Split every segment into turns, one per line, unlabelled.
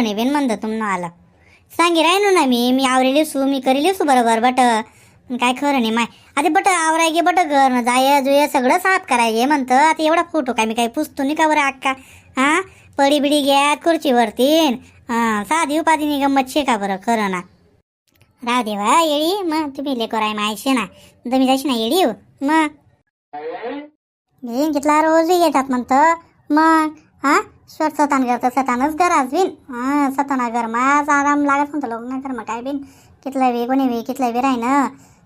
खरं नाही बेन म्हणतं तुम्हाला आलं. सांगी राहिलो ना मी मी आवरेली सू मी करेली सू बरोबर बट काय खरं नाही माय. आता बट आवराय गे बट घर न जाय जुय सगळं साफ करायगे म्हणतं. आता एवढा फोटो काय मी काय पुसतो नाही का बरं अक्का हा? पडी बिडी घ्या खुर्चीवरती हां साधी उपाधी गंमत शे का बरं खरं ना? राव देवा येळी. मग तुम्ही लेकर आहे माहिती ना? तुम्ही जायची ना येळी मग घेतला रोज येतात म्हणतं. मग हा? स्वत सतान करतं सतानच आज बिन हां सताना घर माझ आराम लागत म्हणतो लोक नाही मग काय बिन. कितलं बी कोणी बी कितलं बी राही ना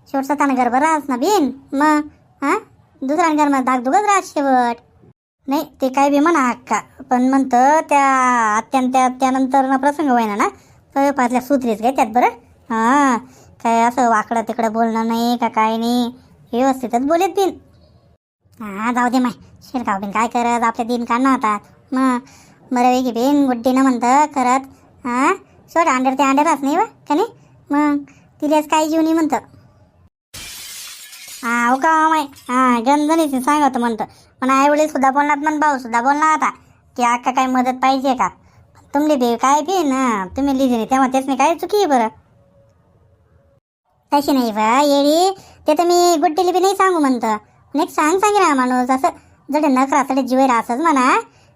शेवट सताना घर बरं ना बिन. मग हा? दुसऱ्या घर मग दाग दुगच राहत शेवट. नाही ते काय बी म्हणा अक्का पण म्हणतं त्या अत्यंत त्या त्यानंतर ना प्रसंग व्हायना ना. तर पाचल्या सुत्रीच काय त्यात बरं. हां काय असं वाकडं तिकडं बोलणं नाही का काय नाही. व्यवस्थितच बोलेत बिन. हां जाऊ दे माय. शिरकाव बिन काय करत? आपले दिन काढणं होतात मग बरं वेगळी बिन गुड्डीनं म्हणतं करत. हां? सोड अंडर ते अंडरच नाही वा का नाही? मग तिलाच काही जीव नाही म्हणतं. हा हो का हो माय? हां गंजनीच सांगतो म्हणतं. पण आईवडील सुद्धा बोलणार पण भाऊ सुद्धा बोलणार आता. की अक्का काही मदत पाहिजे का? तुमली बी काय बी ना तुम्ही लिहिली नाही तेव्हा तेच नाही काय चुकी आहे बरं? तशी नाही बा येडी. ते तर मी गुड्डीली बी नाही सांगू म्हणतं. एक सांग सांगे ना माणूस असं जडे नखरा सडे जीवर असंच म्हणा.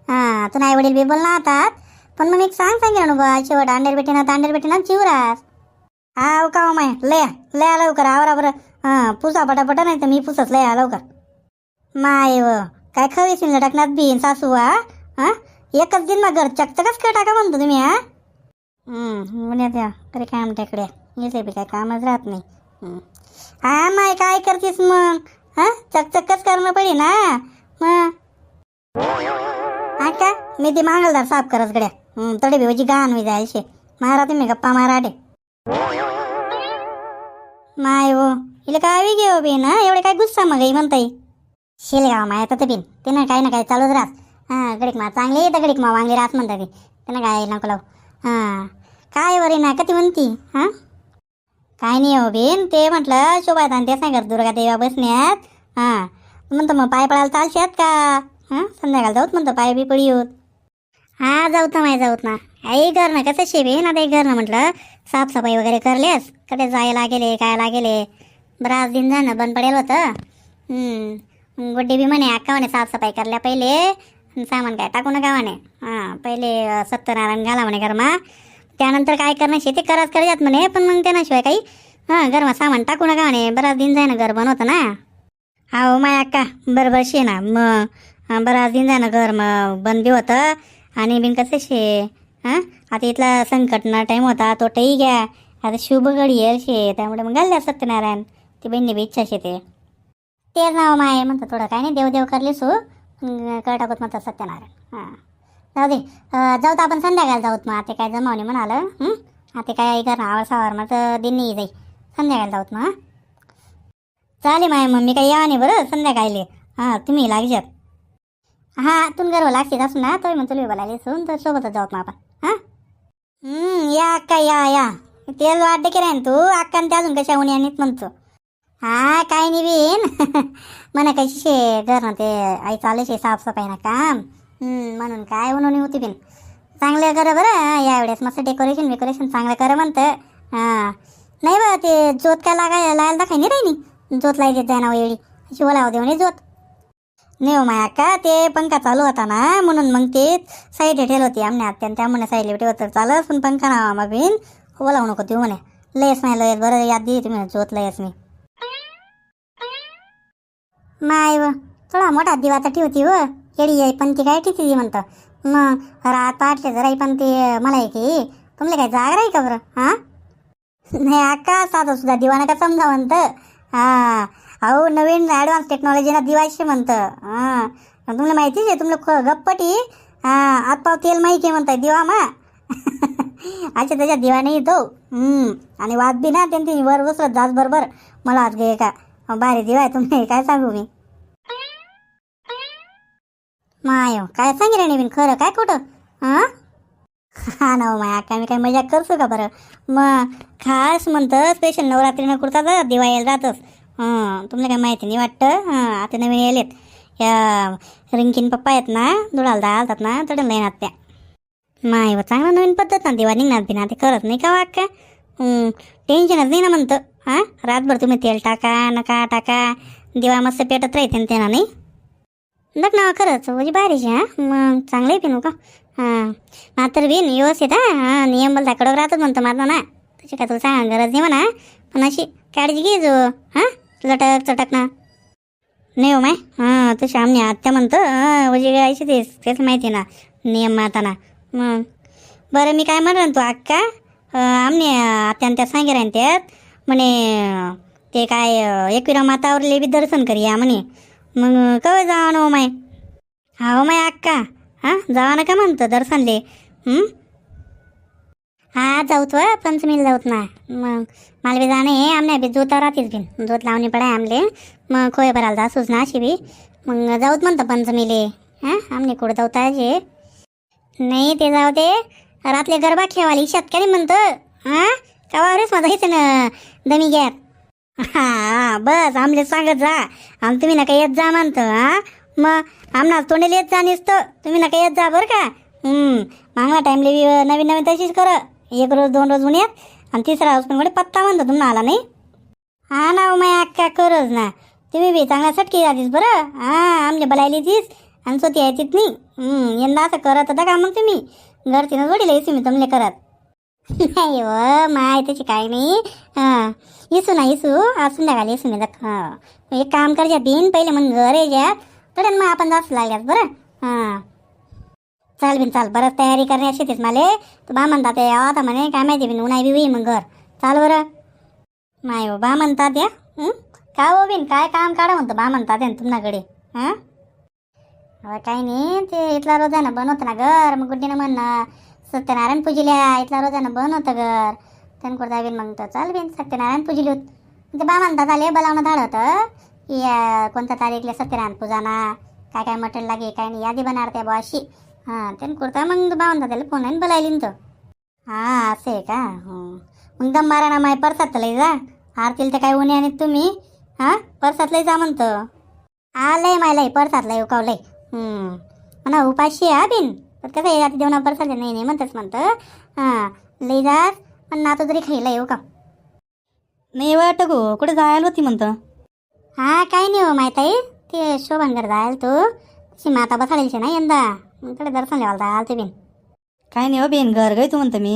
हां तुला आई वडील बी बोलणार होतात पण मग एक सांग सांगे अनुभव. बा शेवट अंडेर तर तांडेर भेटेना चिवरास हा हो का माय? लया लया लवकर. आवरा बरं हां पुसा पटापटा नाही तर मी पुसत लया लवकर. माय व काय खवीसील लटकण्यात बीन सासू हा? हां? एकच दिन मग घर चकचकच काय टाका म्हणतो तुम्ही हा? पुण्यात या तरी काय म्हणते इकडे? येते बी काय कामच राहत नाही. हा माय काय करतेस मग? हा? चकचकच करणं पडे ना मग? हा का मी ती मांगलदार साफ करत गड्या तडे भिवची गाण होई जायचे मारा तुम्ही गप्पा मारा डे माय हो इला काय वेगळी हो बिन एवढे काय गुस्सा मग ही म्हणताय शेलगाव माय तर बिन ते ना काही ना काही चालूच राहत हां गडीक मा चांगली तर गडीक मा वांगली राहत म्हणतात ते ना काय नको लावू हां काय वरी ना कधी म्हणती हां काय नाही हो बिन ते म्हटलं शोभात आणि ते सांगत दुर्गा देवा बसण्यात हां म्हणतो मग पाय पडायला चालशात का हां? संध्याकाळ जाऊत म्हणतो पाय बी पडी होत. हा जाऊत ना माही जाऊत ना. आई घर ना कसं शेबे ना ते घर ना म्हटलं. साफसफाई वगैरे करलेस कडे जायला लागेले काय लागेले बराच दिन झालं बंद पडेल होतं. गुड्डी बी म्हणे अक्का म्हणे साफसफाई करल्या पहिले. सामान काय टाकू नका म्हणे. हां पहिले सत्यनारायण घाला म्हणे घरमा. त्यानंतर काय करणं शेती कराच करत म्हणे पण मग त्यानाशिवाय काही हां घरमा सामान टाकू नका म्हणे. बराच दिन जाय ना घर बनवतं ना. हो माय अक्का बरोबर शे ना. मग हां बरं आज दिन जा ना घर मग बंद बी होतं. आणि बिन कसं शे हां? आता इथला संकटना टाईम होता तोटही घ्या आता शुभ घडी येईल शे त्यामुळे मग घालल्या सत्यनारायण ती बहिणी बी इच्छा शे ते. तेच नाव माय म्हणतं थोडं काय नाही देव देव करले सो टाकत म्हणतात सत्यनारायण हां. जाऊ दे जाऊ तर आपण संध्याकाळी जाऊत मग आता काय जमावणे म्हणालं आता काय कर आवर सावर मग तर दिन नाही जाई. संध्याकाळी जाऊत मग चालेल माय मग मी काही नाही बरं संध्याकाळी हां तुम्ही लागजात हां तुम गर्व लागशील असून ना तो म्हणतो बोलायला सोन तर सोबतच जाऊ मग आपण हां? या अक्का या या. तेल वाटते की राहीन तू? अक्का ते अजून कशा उन्या आणीत म्हणतो. हा काय नाही बीन म्हणा कशी शे घर ना ते आई चालू शे साफसफाई ना काम. म्हणून काय म्हणून होती बिन. चांगलं करा बरं यावेळेस मस्त डेकोरेशन बिकोरेशन चांगलं करा म्हणतं. हां. नाही बा ते जोत काय लागाय लायला दाखाय नाही राहिनी जोत लाई देत जाय ना वेळी शिवला होते म्हणे जोत. नाही हो माया का ते पंखा चालू होता ना म्हणून मग ते साईड ठेल होती आमने आत्यान त्यामुळे साईडला ठेवत चालत पण पंखा ना मग बिन बोलावू नको देऊ म्हणे. लयच नाही लयच बरं याद दे तुम्ही जोत लयच मी. माय व थोडा मोठा दिवा तर ठेवती व केडी आहे पण ती काय ठेवती म्हणतं? मग रात पाटले जरा पण ते मला आहे की तुमले काय जागर आहे का बरं हां? नाही आका साधं सुद्धा दिवाना का समजा म्हणतं. हां अहो नवीन ॲडव्हान्स टेक्नॉलॉजीना दिवायचे म्हणतं. हां. तुम्हाला माहितीच आहे तुमलं ख गप्पटी हां आतपाव तेल माहिती आहे म्हणताय दिवा मा. अच्छा त्याच्या दिवा नाही तो. आणि वाद बी ना त्यांनी वर बसलं जाच बरोबर. मला आज गे का? भारी दिवा आहे तुम्ही. काय सांगू मी? माय काय सांगितलं नवीन? खरं काय कुठं हां? हा ना हो माया काय मी काय मजा करतो का बरं? मग खास म्हणतं स्पेशल नवरात्रीनं कुर्ता जा दिवा यायला जातच हां तुम्हाला काय माहिती नाही वाटतं? हां आता नवीन यायलेत. या रिंकीन पप्पा आहेत ना धुळाला आलतात ना तडून लाईनात त्या. नाही व चांगला नवीन पद्धत ना दिवा निघणार बिना ते करत नाही का वाक्य? टेन्शनच नाही ना म्हणतं हां? रातभर तुम्ही तेल टाका नका टाका दिवा मस्त पेटत राहते ना नाही? बघ ना खरंच म्हणजे बारीश हां? मग चांगलं आहे पिनू का हां मात्र बिन व्यवस्थित हां? हां नियम बोलता कडक राहतच म्हणतो माझा ना त्याची काय तुला सांगा गरज नाही म्हणा पण अशी काळजी घे जो हां? लटक चटक ना. नाही हो माय? हां ते श्यामने आत्या म्हणतं हां म्हणजे गायची तेच तेच माहिती ना नियम माताना मग बरं मी काय म्हणून तू अक्का आमने आत्यान त्या सांगे राहीन त्यात म्हणे ते काय एकविरा मातावरले बी दर्शन करूया म्हणे. मग कवा जावा ना हो माय? हा हो माय अक्का. हां जावा ना का म्हणतं दर्शनले? हा जाऊत व पंचमीला जाऊत ना. मग मला बी जाणे आहे आमने बी जोता राहतेच बिन. जोत लावणी पडाय आमले. मग खोय भरायला जा ना अशी बी. मग जाऊत म्हणतं पंचमीले. हां आमने कुठं जाऊता जे? नाही ते जाऊ दे. रातले गरबा खेळवाली शेतकरी म्हणतं. हां कवावरेच माझा हेच ना दमी गॅप हा बस आमले सांगत जा. आम तुम्ही नका येत जा म्हणतो हां. मग आमना तोंडेला येत जा निसतं. तुम्ही नका येत जा बरं का? हम्म मागला टाईमले नवीन नवीन तशीच कर. एक रोज दोन रोज उन्यात आणि तिसरा रोज पण पत्ता म्हणतो तुम्ही आला नाही. हा ना माय अक्का करच ना. तुम्ही बी चांगला सटकी जातीस बरं. हां आमले बलायली तीस आणि स्वतः यायचीत नाही यंदा असं करत होता का मग तुम्ही? घरतीनं जोडीला येसू मी तुमले करत. नाही व माय त्याची काय नाही हां. येसू ना येसू. आज संध्याकाळी येसू मी दख एक काम करजा बिन पहिले मग घर यायच्यात तर मग आपण जास्त लागल्यात बरं. हां. चाल बिन चाल. बरंच तयारी करण्याची तेच माले. तू बा म्हणतात ते आता म्हणे काय माहिती बिन उन्हाळी बी होई मग घर. चाल बरं. माय बा म्हणतात या. काय हो बिन काय काम काढा म्हणतो बा म्हणतात या तुमच्याकडे हां? अहो, काही नाही ते इथला रोजानं बनवतं ना घर. मग गुड्डीनं म्हणणं सत्यनारायण पूजिल्या इथला रोजानं बनवतं घर. त्यानं कुठं बिन मग तर चाल बिन सत्यनारायण पूजिली होत. ते बा म्हणतात आले बोलावणं धाड होतं की कोणत्या तारीखला सत्यनारायण पूजाना? काय काय मटेरियल लागे काय नाही यादी बनार त्या अशी. हां त्यानं कुर्ता मग बा म्हणतात त्याला फोन आहे बोलायली ना तो. हां असं आहे का? हं. मग दम मारा ना माय परसात लय जा. आरतील तर काय उन्हे आणि तुम्ही? हां? परसात लय जा म्हणतो. आलंय मायला परसात लय उकावलंय. म्हणा उपाशी हा बिन. पण कसं आहे आता देवना परसात नाही नाही म्हणतच म्हणतं. हां लय जा. पण नातू तरी खायला येऊ का?
नाही वाटत गो. कुठे जायला होती म्हणतं?
हा काय नाही हो माहीत ते शोभानगर जायला तू. माता बसाडेलशी ना यंदा. मग कडे दर्शन लेवायला जायला ते बिन.
काय नाही हो बेन घर गई तू म्हणतं मी.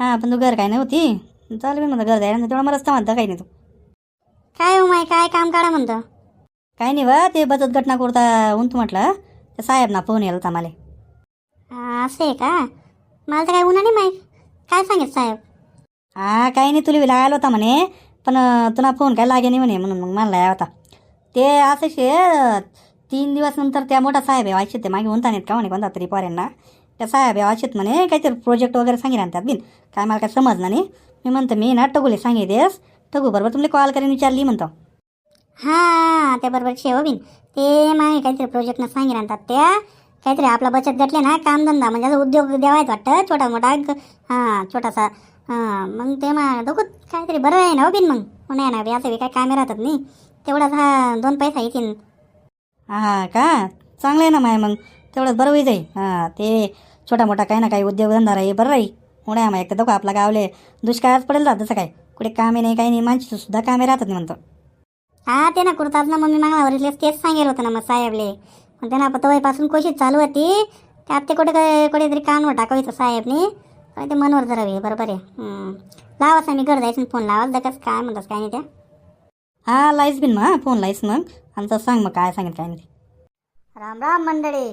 हां पण तू घर काय नाही होती. चाल बी म्हणतं घर जायला तेवढा मला रस्ता म्हणतं काही नाही तू.
काय हो माय काय काम काढा म्हणतं?
काय नाही बा ते बचत गटना करता उंतू म्हटलं. ते साहेब ना फोन येईल होता मला.
असं आहे का? मला तर काय उन्हा नाही माहीत काय सांगित साहेब?
हा काही नाही तुला लागायला होता म्हणे. पण तुला फोन काय लागे नाही म्हणे म्हणून मग मला होता. ते असं शे तीन दिवस नंतर त्या मोठा साहेब आहे. वाचित ते मागे म्हणता नाहीत का म्हणे कोणता तरी पोऱ्यांना. त्या साहेब आहे वाचित म्हणे काहीतरी प्रोजेक्ट वगैरे सांगितलं त्यात बिन. काय मला काय समजलं नाही. मी म्हणतो मी ना टगुले देस टगू बरोबर तुमले कॉल करून विचारली म्हणतो.
हां त्या बरोबर शेव हो बिन. ते मागे काहीतरी प्रोजेक्टनं सांगितलं आणतात त्या काहीतरी आपला बचत गटले ना कामधंदा म्हणजे असं उद्योग द्यावायचं वाटतं. छोटा मोठा हां छोटासा हां मग ते मग दोघं काहीतरी बरं आहे ना हो बिन मग. नाही ना बी असं बी काय कामे राहतात नाही. तेवढाच हा दोन पैसा येतील
हा का? चांगलं आहे ना माय मग. तेवढंच बरं होई जाई हां ते छोटा मोठा काही ना काही उद्योगधंदा राही बरं राही उड्या मग तर दाखव आपला गावले. दुष्काळात पडेल राहत जसं काय कुठे कामे नाही काही नाही. माणसं सुद्धा कामे राहतात नाही म्हणतो.
हा ते ना कुर्ताच ना मम्मी मागला वरील तेच सांगेल होतं ना मग साहेबले. पण त्यांना पतवाईपासून कोशिश चालू होती. त्यात ते कुठे काय कुठेतरी कानवर टाकायचं साहेबने. पण ते मनवर जरा बरोबर आहे. हं. लावाच मी घर जायचं फोन लावाच दकाच काय म्हणतात काय नाही त्या.
हा लाईस बिन मग फोन लाईस मग. आमचं सांग मग काय सांगेल काय नाही
राम राम मंडळी.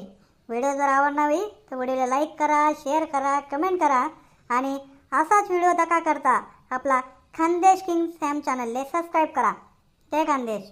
व्हिडिओ जर आवडणावी तर व्हिडिओला लाईक करा शेअर करा कमेंट करा. आणि असाच व्हिडिओ दका करता. आपला खानदेश किंग सॅम चॅनलले सबस्क्राईब करा. जय खानदेश.